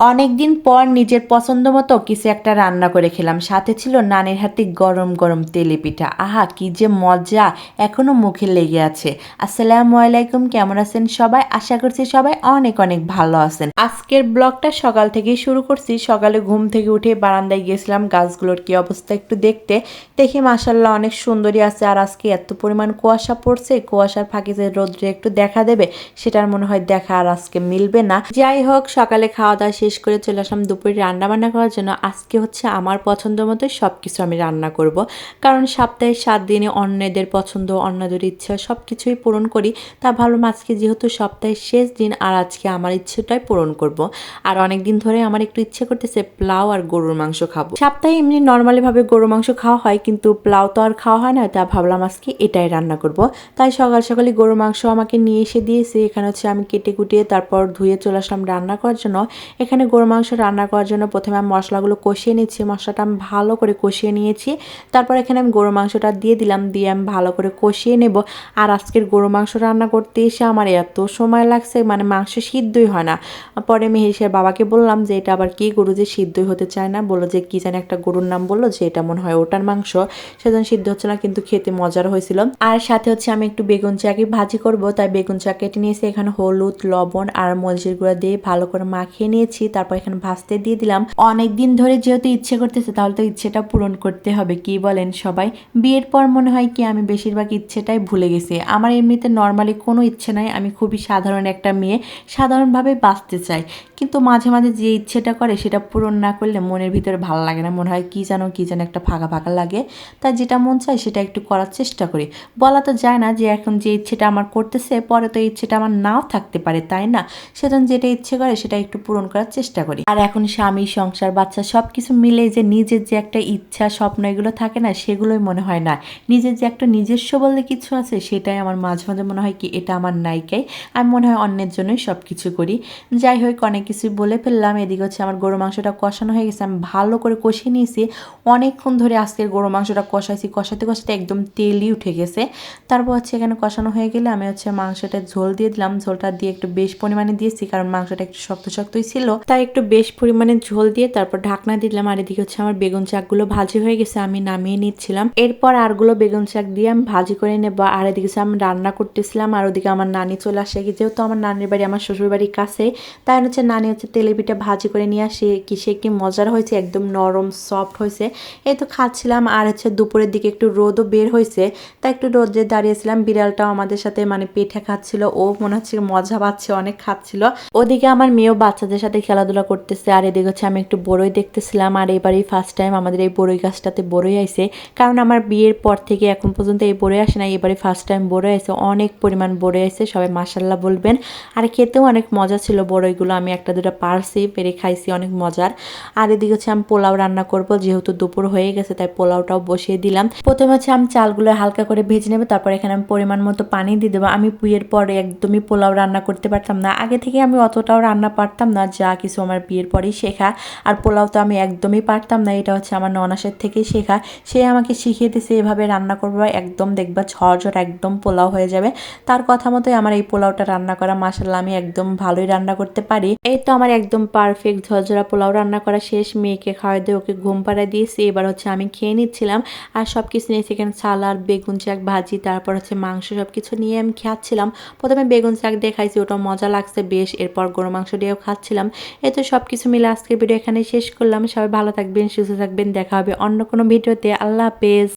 অনেকদিন পর নিজের পছন্দ মতো কিছু একটা রান্না করে খেলাম। সাথে ছিল নানির হাতে গরম গরম তেলে পিঠা আহা, কি যে মজা! এখনও মুখে লেগে আছে। আসসালামু আলাইকুম, কেমন আছেন সবাই? আশা করছি সবাই অনেক অনেক ভালো আছেন। আজকের ব্লগটা সকাল থেকেই শুরু করছি। সকালে ঘুম থেকে উঠে বারান্দায় গেছিলাম গাছগুলোর কি অবস্থা একটু দেখতে। দেখি মাসাল্লাহ অনেক সুন্দরী আছে আর আজকে এত পরিমাণ কুয়াশা পড়ছে। কুয়াশার ফাঁকে যে রোদ্রে একটু দেখা দেবে, সেটার মনে হয় দেখা আর আজকে মিলবে না। যাই হোক, সকালে খাওয়া দাওয়া শেষ করে চলে আসলাম দুপুরে রান্না বান্না করার জন্য। আজকে হচ্ছে আমার পছন্দ মতোই সব কিছু আমি রান্না করব। কারণ সপ্তাহে সাত দিনে অন্যদের পছন্দ, অন্যদের ইচ্ছা সব কিছুই পূরণ করি। তা ভাবলাম আজকে যেহেতু সপ্তাহের শেষ দিন, আর আজকে আমার ইচ্ছেটাই পূরণ করব। আর অনেক দিন ধরে আমার একটু ইচ্ছে করতেছে পোলাও আর গরুর মাংস খাব। সপ্তাহে এমনি নর্মালিভাবে গরুর মাংস খাওয়া হয়, কিন্তু পোলাও তো আর খাওয়া হয় না, তা ভাবলাম আজকে এটাই রান্না করব। তাই সকাল সকালে গরুর মাংস আমাকে নিয়ে এসে দিয়েছে। এখানে হচ্ছে আমি কেটে কুটিয়ে তারপর ধুয়ে চলে আসলাম রান্না করার জন্য। এখানে গরু মাংস রান্না করার জন্য প্রথমে আমি মশলাগুলো কষিয়ে নিচ্ছি, মশলাটা আমি ভালো করে কষিয়ে নিয়েছি। তারপর এখানে আমি গরু মাংসটা দিয়ে দিলাম, দিয়ে আমি ভালো করে কষিয়ে নেব। আর আজকের গরু মাংস রান্না করতে এসে আমার এত সময় লাগছে মানে মাংস সিদ্ধই হয় না। পরে মেহেশের বাবাকে বললাম যে, এটা আবার কি গরু যে সিদ্ধই হতে চায় না? বলল যে, কী জানি একটা গরুর নাম বলল যে, এটা মনে হয় ওটার মাংস। সেজন্য সিদ্ধ হচ্ছে না, কিন্তু খেতে মজার হয়েছিল। আর সাথে হচ্ছে আমি একটু বেগুন চাকি ভাজি করব। তাই বেগুন চা কেটে নিয়েছি, এখানে হলুদ, লবণ আর মরিচের গুঁড়া দিয়ে ভালো করে মাখিয়ে নিয়েছি। তারপর এখানে ভাজতে দিয়ে দিলাম। অনেক দিন ধরে যেহেতু ইচ্ছে করতেছে, তাহলে তো ইচ্ছেটা পূরণ করতে হবে। কি বলেন সবাই? বিয়ের পর মনে হয় কি আমি বেশিরভাগ ইচ্ছেটাই ভুলে গেছি। আমার এমনিতে নর্মালি কোনো ইচ্ছে নাই। আমি খুবই সাধারণ একটা মেয়ে, সাধারণভাবে বাঁচতে চাই। কিন্তু মাঝে মাঝে যে ইচ্ছেটা করে, সেটা পূরণ না করলে মনের ভিতরে ভালো লাগে না। মনে হয় কি যেন কি যেন একটা ফাঁকা ফাঁকা লাগে। তাই যেটা মন চায়, সেটা একটু করার চেষ্টা করি। বলা তো যায় না যে এখন যে ইচ্ছেটা আমার করতেছে, পরে তো ইচ্ছেটা আমার নাও থাকতে পারে, তাই না? সেজন্য যেটা ইচ্ছে করে, সেটা একটু পূরণ করার চেষ্টা করি। আর এখন স্বামী, সংসার, বাচ্চা সব কিছু মিলে যে নিজের যে একটা ইচ্ছা, স্বপ্ন এগুলো থাকে না, সেগুলোই মনে হয় না। নিজের যে একটা নিজস্ব বলতে কিছু আছে, সেটাই আমার মাঝে মাঝে মনে হয় কি, এটা আমার নায়িকাই। আমি মনে হয় অন্যের জন্যই সব কিছু করি। যাই হোক, অনেক কিছুই বলে ফেললাম। এদিকে হচ্ছে আমার গরু মাংসটা কষানো হয়ে গেছে। আমি ভালো করে কষিয়ে নিয়েছি। অনেকক্ষণ ধরে আজকের গরু মাংসটা কষাইছি। কষাতে কষাতে একদম তেলই উঠে গেছে। তারপর হচ্ছে এখানে কষানো হয়ে গেলে আমি হচ্ছে মাংসটা ঝোল দিয়ে দিলাম। ঝোলটা দিয়ে একটু বেশ পরিমাণে দিয়েছি, কারণ মাংসটা একটু শক্ত, শক্তই ছিল। তাই একটু বেশ পরিমাণে ঝোল দিয়ে তারপর ঢাকনা দিলাম। আর এদিকে হচ্ছে আমার বেগুন শাকগুলো ভাজি হয়ে গেছে, আমি নামিয়ে নিচ্ছিলাম। এরপর আরগুলো বেগুন শাক দিয়ে আমি ভাজি করে নেব। আর এদিকে আমি রান্না করতেছিলাম, আর ওদিকে আমার নানি চলে আসে। যেহেতু আমার নানির বাড়ি, আমার শ্বশুর বাড়ির কাছে, তাই হচ্ছে নানি হচ্ছে তেলে পিঠা ভাজি করে নিয়ে আসে। কি সে কি মজার হয়েছে, একদম নরম সফট হয়েছে। এই তো খাচ্ছিলাম। আর হচ্ছে দুপুরের দিকে একটু রোদও বের হয়েছে, তাই একটু রোদে দাঁড়িয়েছিলাম। বিড়ালটাও আমাদের সাথে মানে পেঠা খাচ্ছিল। ও মনে হচ্ছে মজা পাচ্ছে, অনেক খাচ্ছিল। ওদিকে আমার মেয়েও বাচ্চাদের সাথে খেলাধুলা করতেছে, আর এদিকে হচ্ছে আমি একটু বড়ই দেখতেছিলাম, আর এবারই ফার্স্ট টাইম আমাদের এই বড়ই গাছটাতে বড়ই আইছে। কারণ আমার বিয়ের পর থেকে এখন পর্যন্ত এই বড়ই আসে না এবারে ফার্স্ট টাইম বড়ই আইছে, অনেক পরিমাণ বড়ই আইছে, সবাই মাসাল্লাহ বলবেন। আর খেতেও অনেক মজা ছিল বড়ইগুলো, আমি একটা দুটো পারছি, পেরে খাইছি, অনেক মজার। আর এদিকে হচ্ছে আমি পোলাও রান্না করব, যেহেতু দুপুর হয়ে গেছে, তাই পোলাওটাও বসিয়ে দিলাম। প্রথমে হচ্ছে আমি চালগুলো হালকা করে ভেজে নেব, তারপর এখানে আমি পরিমাণ মতো পানি দিয়ে দেবো। আমি বিয়ের পরে একদমই পোলাও রান্না করতে পারতাম না, আগে থেকে আমি অতটাও রান্না পারতাম না, যা কিছু আমার বিয়ের পরেই শেখা। আর পোলাও তো আমি একদমই পারতাম না, এটা হচ্ছে আমার ননাসের থেকেই শেখা। সে আমাকে শিখিয়ে দিছে, এভাবে রান্না করব, একদম দেখবা ঝরঝর একদম পোলাও হয়ে যাবে। তার কথা মতোই আমার এই পোলাওটা রান্না করা মাসাল্লাহ আমি একদম ভালোই রান্না করতে পারি। এই তো আমার একদম পারফেক্ট ঝরঝরা পোলাও রান্না করা শেষ। মেয়েকে খাওয়াই দিয়ে ওকে ঘুম পাড়ায় দিয়েছি, এবার হচ্ছে আমি খেয়ে নিচ্ছিলাম। আর সব কিছু নিয়ে এখানে সালাদ বেগুন চাক ভাজি, তারপর হচ্ছে মাংস সব কিছু নিয়ে আমি খাচ্ছিলাম। প্রথমে বেগুন চাক দিয়ে খাইছি ওটা মজা লাগছে, বেশ। এরপর গরু মাংস দিয়েও খাচ্ছিলাম। এই তো সব কিছু মিলে আজকের ভিডিও এখানে শেষ করলাম। সবাই ভালো থাকবেন, সুস্থ থাকবেন। দেখা হবে অন্য কোনো ভিডিওতে। আল্লাহ হাফেজ।